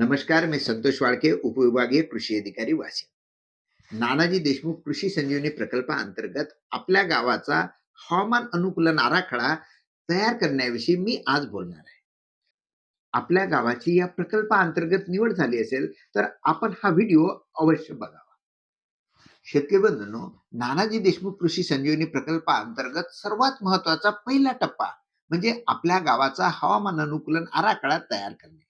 नमस्कार मी संतोष वाळके उपविभागीय कृषी अधिकारी वाशिम. नानाजी देशमुख कृषी संजीवनी प्रकल्पाअंतर्गत आपल्या गावाचा हवामान अनुकूलन आराखडा तयार करण्याविषयी मी आज बोलणार आहे. आपल्या गावाची या प्रकल्पाअंतर्गत निवड झाली असेल तर आपण हा व्हिडिओ अवश्य बघावा. शेतकरी बंधूंनो नानाजी देशमुख कृषी संजीवनी प्रकल्पाअंतर्गत सर्वात महत्त्वाचा पहिला टप्पा म्हणजे आपल्या गावाचा हवामान अनुकूलन आराखडा तयार करणे.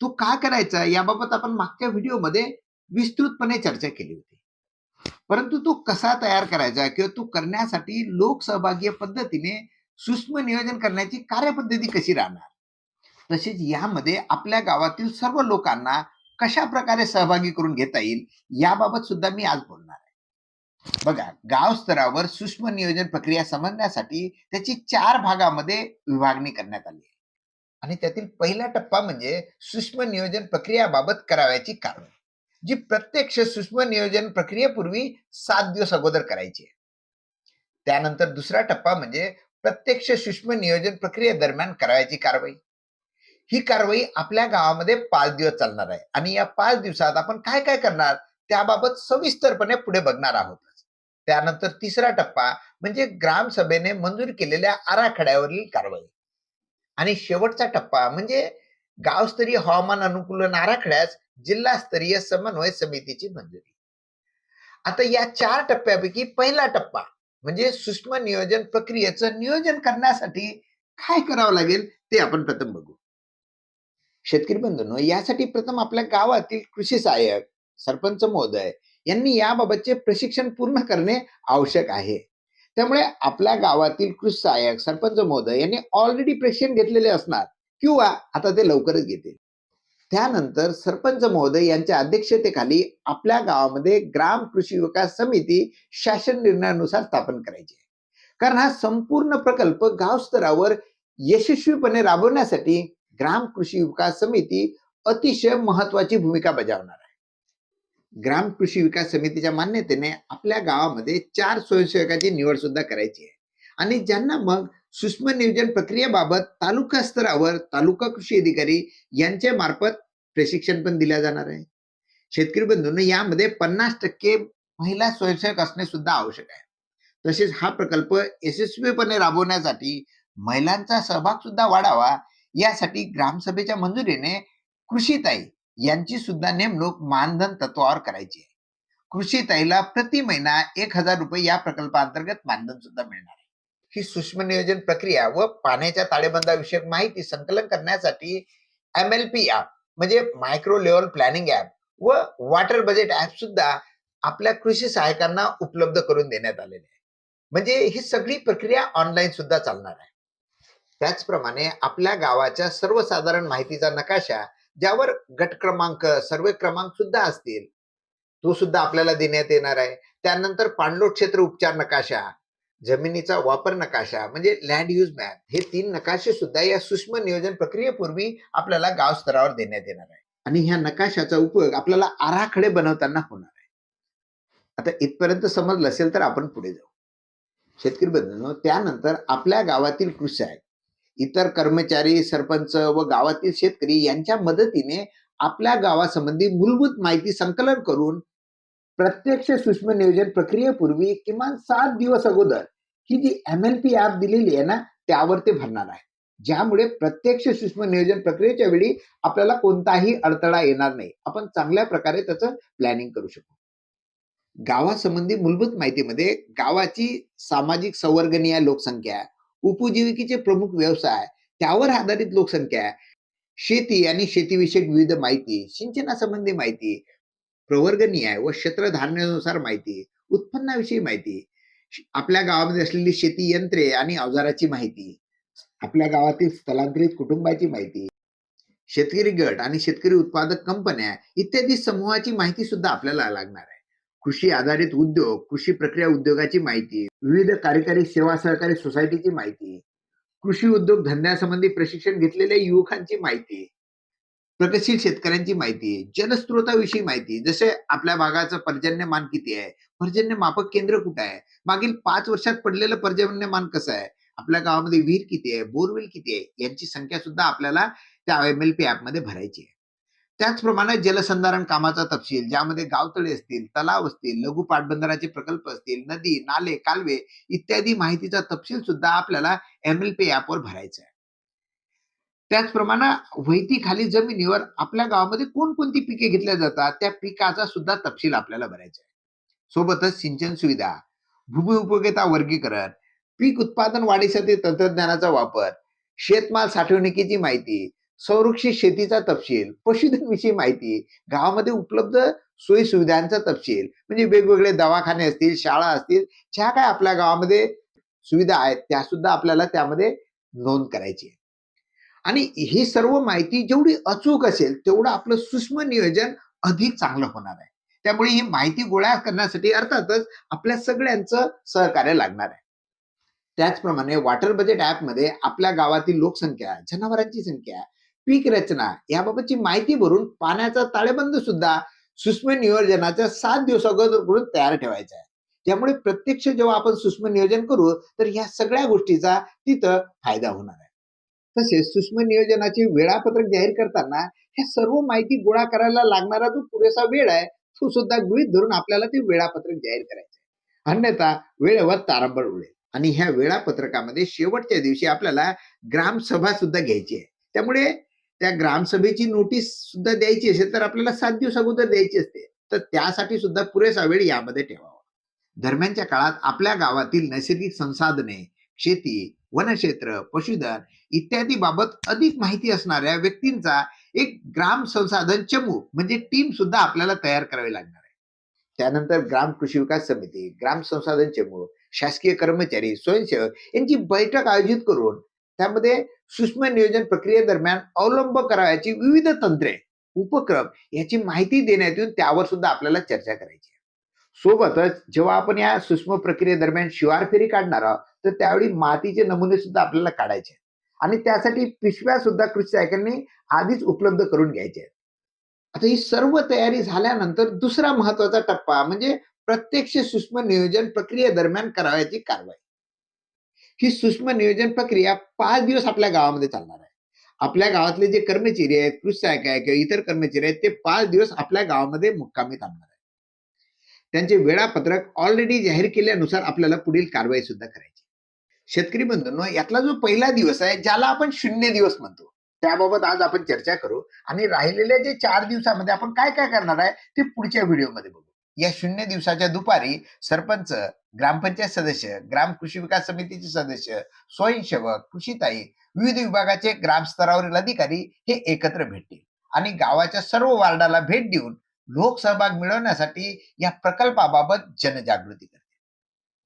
तो का करायचा याबाबत आपण मागच्या व्हिडिओमध्ये विस्तृतपणे चर्चा केली होती. परंतु तो कसा तयार करायचा किंवा तो करण्यासाठी लोकसहभागीय पद्धतीने सूक्ष्म नियोजन करण्याची कार्यपद्धती कशी राहणार? तसेच यामध्ये आपल्या गावातील सर्व लोकांना कशा प्रकारे सहभागी करून घेता येईल याबाबत सुद्धा मी आज बोलणार आहे. बघा गाव स्तरावर सूक्ष्म नियोजन प्रक्रिया समजण्यासाठी त्याची चार भागामध्ये विभागणी करण्यात आली आहे. आणि त्यातील पहिला टप्पा म्हणजे सूक्ष्म नियोजन प्रक्रियाबाबत करावयाची कारवाई जी प्रत्यक्ष सूक्ष्म नियोजन प्रक्रियेपूर्वी सात दिवस अगोदर करायची आहे. त्यानंतर दुसरा टप्पा म्हणजे प्रत्यक्ष सूक्ष्म नियोजन प्रक्रियेदरम्यान करावयाची कारवाई. ही कारवाई आपल्या गावामध्ये पाच दिवस चालणार आहे आणि या पाच दिवसात आपण काय काय करणार त्याबाबत सविस्तरपणे पुढे बघणार आहोत. त्यानंतर तिसरा टप्पा म्हणजे ग्रामसभेने मंजूर केलेल्या आराखड्यावरील कारवाई. आणि शेवटचा टप्पा म्हणजे गावस्तरीय हवामान अनुकूलन आराखड्यास जिल्हास्तरीय समन्वय समितीची मंजुरी. आता या चार टप्प्यापैकी पहिला टप्पा म्हणजे सूक्ष्म नियोजन प्रक्रियेचं नियोजन करण्यासाठी काय करावं लागेल ते आपण प्रथम बघू. शेतकरी बंधूंनो यासाठी प्रथम आपल्या गावातील कृषी सहाय्यक सरपंच महोदय यांनी याबाबतचे प्रशिक्षण पूर्ण करणे आवश्यक आहे. त्यामुळे आपल्या गावातील कृषी सहाय्यक सरपंच महोदय यांनी ऑलरेडी प्रेक्षण घेतलेले असणार किंवा आता ते लवकरच घेतील. त्यानंतर सरपंच महोदय यांच्या अध्यक्षतेखाली आपल्या गावामध्ये ग्राम कृषी विकास समिती शासन निर्णयानुसार स्थापन करायची कारण हा संपूर्ण प्रकल्प गाव स्तरावर यशस्वीपणे राबवण्यासाठी ग्राम कृषी विकास समिती अतिशय महत्वाची भूमिका बजावणार आहे. ग्राम कृषी विकास समितीच्या मान्यतेने आपल्या गावामध्ये चार स्वयंसेवकाची निवड सुद्धा करायची आहे. आणि ज्यांना मग सूक्ष्म नियोजन प्रक्रियेबाबत तालुका स्तरावर तालुका कृषी अधिकारी यांच्या मार्फत प्रशिक्षण पण दिल्या जाणार आहे. शेतकरी बंधूंना यामध्ये पन्नास टक्के महिला स्वयंसेवक असणे सुद्धा आवश्यक आहे. तसेच हा प्रकल्प यशस्वीपणे राबवण्यासाठी महिलांचा सहभाग सुद्धा वाढावा यासाठी ग्रामसभेच्या मंजुरीने कृषीताई यांची सुद्धा नेमणूक मानधन तत्वावर करायची आहे. कृषी ताईला प्रति महिना एक हजार रुपये या प्रकल्पाअंतर्गत मानधन सुद्धा मिळणार आहे. ही सूक्ष्म नियोजन प्रक्रिया व पाण्याच्या ताळेबंदाविषयक माहिती संकलन करण्यासाठी एम एल पी ऍप म्हणजे मायक्रो लेवल प्लॅनिंग ऍप व वॉटर बजेट ऍप सुद्धा आपल्या कृषी सहायकांना उपलब्ध करून देण्यात आलेले आहे. म्हणजे ही सगळी प्रक्रिया ऑनलाईन सुद्धा चालणार आहे. त्याचप्रमाणे आपल्या गावाच्या सर्वसाधारण माहितीचा नकाशा ज्यावर गट क्रमांक सर्वे क्रमांक सुद्धा असतील तो सुद्धा आपल्याला देण्यात येणार आहे. त्यानंतर पाणलोट क्षेत्र उपचार नकाशा जमिनीचा वापर नकाशा म्हणजे लँड यूज मॅप हे तीन नकाशे सुद्धा या सूक्ष्म नियोजन प्रक्रियेपूर्वी आपल्याला गाव स्तरावर देण्यात येणार आहे. आणि ह्या नकाशाचा उपयोग आपल्याला आराखडे बनवताना होणार आहे. आता इथपर्यंत समजलं असेल तर आपण पुढे जाऊ. शेतकरी बंधूंनो त्यानंतर आपल्या गावातील कृषी आहे इतर कर्मचारी सरपंच व गावातील शेतकरी यांच्या मदतीने आपल्या गावासंबंधी मूलभूत माहिती संकलन करून प्रत्यक्ष सूक्ष्म नियोजन प्रक्रियेपूर्वी किमान सात दिवस अगोदर ही जी एम एल पी ऍप दिलेली आहे ना त्यावर ते भरणार आहे. ज्यामुळे प्रत्यक्ष सूक्ष्म नियोजन प्रक्रियेच्या वेळी आपल्याला कोणताही अडथळा येणार नाही. आपण चांगल्या प्रकारे त्याचं प्लॅनिंग करू शकू. गावासंबंधी मूलभूत माहितीमध्ये गावाची सामाजिक संवर्गनीय लोकसंख्या उपजीविकेचे प्रमुख व्यवसाय त्यावर आधारित लोकसंख्या शेती आणि शेतीविषयक विविध माहिती सिंचनासंबंधी माहिती प्रवर्गनीय व क्षेत्र क्षेत्रधारणानुसार माहिती उत्पन्नाविषयी माहिती आपल्या गावामध्ये असलेली शेती यंत्रे आणि अवजाराची माहिती आपल्या गावातील स्थलांतरित कुटुंबाची माहिती शेतकरी गट आणि शेतकरी उत्पादक कंपन्या इत्यादी समूहाची माहिती सुद्धा आपल्याला लागणार आहे. कृषी आधारित उद्योग कृषी प्रक्रिया उद्योगाची माहिती विविध कार्यकारी सेवा सहकारी सोसायटीची माहिती कृषी उद्योग धंद्यासंबंधी प्रशिक्षण घेतलेल्या युवकांची माहिती प्रगतशील शेतकऱ्यांची माहिती जलस्रोताविषयी माहिती जसे आपल्या भागाचं पर्जन्यमान किती आहे पर्जन्य मापक केंद्र कुठं आहे मागील पाच वर्षात पडलेलं पर्जन्यमान कसं आहे आपल्या गावामध्ये विहीर किती आहे बोरवेल किती आहे यांची संख्या सुद्धा आपल्याला त्या एम एल पी ऍपमध्ये भरायची आहे. त्याचप्रमाणे जलसंधारण कामाचा तपशील ज्यामध्ये गावतळे असतील तलाव असतील लघु पाटबंधाराचे प्रकल्प असतील नदी नाले कालवे इत्यादी माहितीचा तपशील सुद्धा आपल्याला एम ऍपवर भरायचा आहे. त्याचप्रमाणे वैती खाली जमिनीवर आपल्या गावामध्ये कोणकोणती पिके घेतल्या जातात त्या पिकाचा सुद्धा तपशील आपल्याला भरायचा आहे. सोबतच सिंचन सुविधा भूमी उपयोगिता वर्गीकरण पीक उत्पादन वाढीसाठी तंत्रज्ञानाचा वापर शेतमाल साठवणुकीची माहिती संरक्षित शेतीचा तपशील पशुधन विषयी माहिती गावामध्ये उपलब्ध सोयी सुविधांचा तपशील म्हणजे वेगवेगळे दवाखाने असतील शाळा असतील ज्या काय आपल्या गावामध्ये सुविधा आहेत त्या सुद्धा आपल्याला त्यामध्ये नोंद करायची आहे आणि ही सर्व माहिती जेवढी अचूक असेल तेवढं आपलं सूक्ष्म नियोजन अधिक चांगलं होणार आहे. त्यामुळे ही माहिती गोळा करण्यासाठी अर्थातच आपल्या सगळ्यांचं सहकार्य लागणार आहे. त्याचप्रमाणे वॉटर बजेटमध्ये आपल्या गावातील लोकसंख्या जनावरांची संख्या पीक रचना याबाबतची माहिती भरून पाण्याचा ताळेबंद सुद्धा सूक्ष्म नियोजनाच्या सात दिवसाअगोदर तयार ठेवायचा आहे. त्यामुळे प्रत्यक्ष जेव्हा आपण सूक्ष्म नियोजन करू तर ह्या सगळ्या गोष्टीचा तिथं फायदा होणार आहे. तसेच सूक्ष्म नियोजनाचे वेळापत्रक जाहीर करताना ह्या सर्व माहिती गोळा करायला लागणारा जो पुरेसा वेळ आहे तो सुद्धा गृहित धरून आपल्याला ते वेळापत्रक जाहीर करायचे अन्यथा वेळेवर तारंबळ उडेल. आणि ह्या वेळापत्रकामध्ये शेवटच्या दिवशी आपल्याला ग्रामसभा सुद्धा घ्यायची आहे. त्यामुळे त्या ग्रामसभेची नोटीस सुद्धा द्यायची असेल तर आपल्याला सात दिवस अगोदर द्यायची असते. तर त्यासाठी सुद्धा पुरेसा वेळ यामध्ये ठेवावा. दरम्यानच्या काळात आपल्या गावातील नैसर्गिक संसाधने शेती वनक्षेत्र पशुधन इत्यादी बाबत अधिक माहिती असणाऱ्या व्यक्तींचा एक ग्राम संसाधन चमू म्हणजे टीम सुद्धा आपल्याला तयार करावी लागणार आहे. त्यानंतर ग्राम कृषी विकास समिती ग्राम संसाधन चमू शासकीय कर्मचारी स्वयंसेवक यांची बैठक आयोजित करून त्यामध्ये सूक्ष्म नियोजन प्रक्रियेदरम्यान अवलंब करावयाची विविध तंत्रे उपक्रम याची माहिती देण्यात येऊन त्यावर सुद्धा आपल्याला चर्चा करायची आहे. सोबतच जेव्हा आपण या सूक्ष्म प्रक्रियेदरम्यान शिवार फेरी काढणार आहोत तर त्यावेळी मातीचे नमुने सुद्धा आपल्याला काढायचे आणि त्यासाठी पिशव्या सुद्धा कृषी शाखेने आधीच उपलब्ध करून घ्यायचे आहेत. आता ही सर्व तयारी झाल्यानंतर दुसरा महत्त्वाचा टप्पा म्हणजे प्रत्यक्ष सूक्ष्म नियोजन प्रक्रियेदरम्यान करावयाची कारवाई. ही सूक्ष्म नियोजन प्रक्रिया पाच दिवस आपल्या गावामध्ये चालणार आहे. आपल्या गावातले जे कर्मचारी आहेत कृषी सहाय्यक आहे किंवा इतर कर्मचारी आहेत ते पाच दिवस आपल्या गावामध्ये मुक्कामी थांबणार आहे त्यांचे वेळापत्रक ऑलरेडी जाहीर केल्यानुसार आपल्याला पुढील कारवाई सुद्धा करायची. शेतकरी बंधूंनो यातला जो पहिला दिवस आहे ज्याला आपण शून्य दिवस म्हणतो त्याबाबत आज आपण चर्चा करू आणि राहिलेल्या जे चार दिवसामध्ये आपण काय काय करणार आहे ते पुढच्या व्हिडिओमध्ये बघू. या शून्य दिवसाच्या दुपारी सरपंच ग्रामपंचायत सदस्य ग्राम कृषी विकास समितीचे सदस्य स्वयंसेवक कृषीताई विविध विभागाचे ग्रामस्तरावरील अधिकारी हे एकत्र भेटतील आणि गावाच्या सर्व वार्डाला भेट देऊन लोकसहभाग मिळवण्यासाठी या प्रकल्पाबाबत जनजागृती करते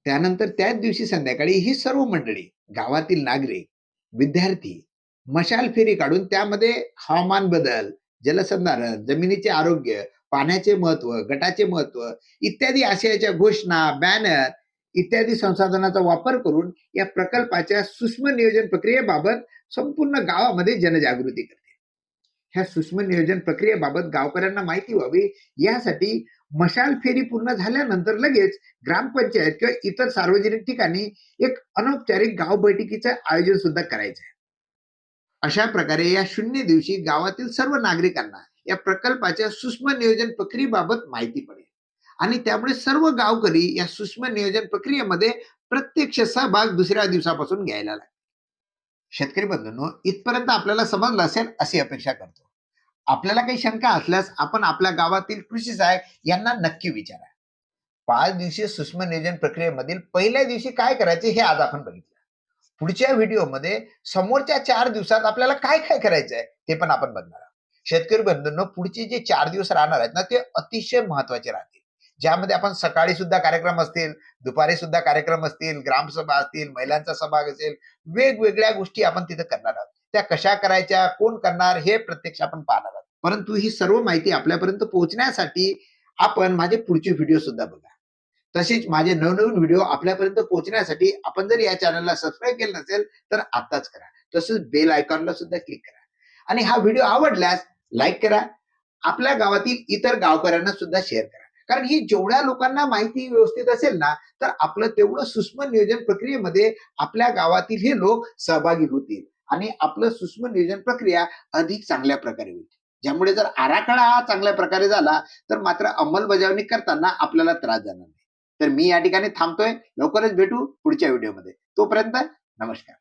त्यानंतर त्याच दिवशी संध्याकाळी ही सर्व मंडळी गावातील नागरिक विद्यार्थी मशाल फेरी काढून त्यामध्ये हवामान बदल जलसंधारण जमिनीचे आरोग्य पाण्याचे महत्त्व गटाचे महत्त्व इत्यादी आशयाच्या घोषणा बॅनर इत्यादी संसाधनाचा वापर करून या प्रकल्पाच्या सूक्ष्म नियोजन प्रक्रियेबाबत संपूर्ण गावामध्ये जनजागृती करते. ह्या सूक्ष्म नियोजन प्रक्रियेबाबत गावकऱ्यांना माहिती व्हावी. यासाठी मशाल फेरी पूर्ण झाल्यानंतर लगेच ग्रामपंचायत किंवा इतर सार्वजनिक ठिकाणी एक अनौपचारिक गाव बैठकीचं आयोजन सुद्धा करायचं आहे अशा प्रकारे या शून्य दिवशी गावातील सर्व नागरिकांना या प्रकल्पाच्या सूक्ष्म नियोजन प्रक्रियेबाबत माहिती पडेल. आणि त्यामुळे सर्व गावकरी या सूक्ष्म नियोजन प्रक्रियेमध्ये प्रत्यक्ष सहभाग दुसऱ्या दिवसापासून घ्यायला लागेल. शेतकरी बंधूंनो इथपर्यंत आपल्याला समजलं असेल अशी अपेक्षा करतो. आपल्याला काही शंका असल्यास आपण आपल्या गावातील कृषी साहेब यांना नक्की विचारा. पाच दिवसीय सूक्ष्म नियोजन प्रक्रियेमधील पहिल्या दिवशी काय करायचे हे आज आपण बघितलं. पुढच्या व्हिडिओमध्ये समोरच्या चार दिवसात आपल्याला काय काय करायचं आहे ते पण आपण बघणार आहोत. शेतकरी बंधूंना पुढचे जे चार दिवस राहणार आहेत ना ते अतिशय महत्त्वाचे राहतील. ज्यामध्ये आपण सकाळी सुद्धा कार्यक्रम असतील दुपारी सुद्धा कार्यक्रम असतील ग्रामसभा असतील महिलांचा सभाग असेल वेगवेगळ्या गोष्टी आपण तिथे करणार आहोत. त्या कशा करायच्या कोण करणार हे प्रत्यक्ष आपण पाहणार आहोत. परंतु ही सर्व माहिती आपल्यापर्यंत पोहोचण्यासाठी आपण माझे पुढचे व्हिडिओ सुद्धा बघा. तसेच माझे नवनवीन व्हिडिओ आपल्यापर्यंत पोहोचण्यासाठी आपण जर या चॅनलला सबस्क्राईब केलं नसेल तर आताच करा. तसंच बेल आयकॉनला सुद्धा क्लिक करा. आणि हा व्हिडिओ आवडल्यास लाईक करा. आपल्या गावातील इतर गावकऱ्यांना सुद्धा शेअर करा. कारण ही जेवढ्या लोकांना माहिती व्यवस्थित असेल ना तर आपलं तेवढं सूक्ष्म नियोजन प्रक्रियेमध्ये आपल्या गावातील हे लोक सहभागी होतील. आणि आपलं सूक्ष्म नियोजन प्रक्रिया अधिक चांगल्या प्रकारे होईल. ज्यामुळे जर आराखडा हा चांगल्या प्रकारे झाला तर मात्र अंमलबजावणी करताना आपल्याला त्रास जाणार नाही. तर मी या ठिकाणी थांबतोय. लवकरच भेटू पुढच्या व्हिडिओमध्ये तोपर्यंत नमस्कार.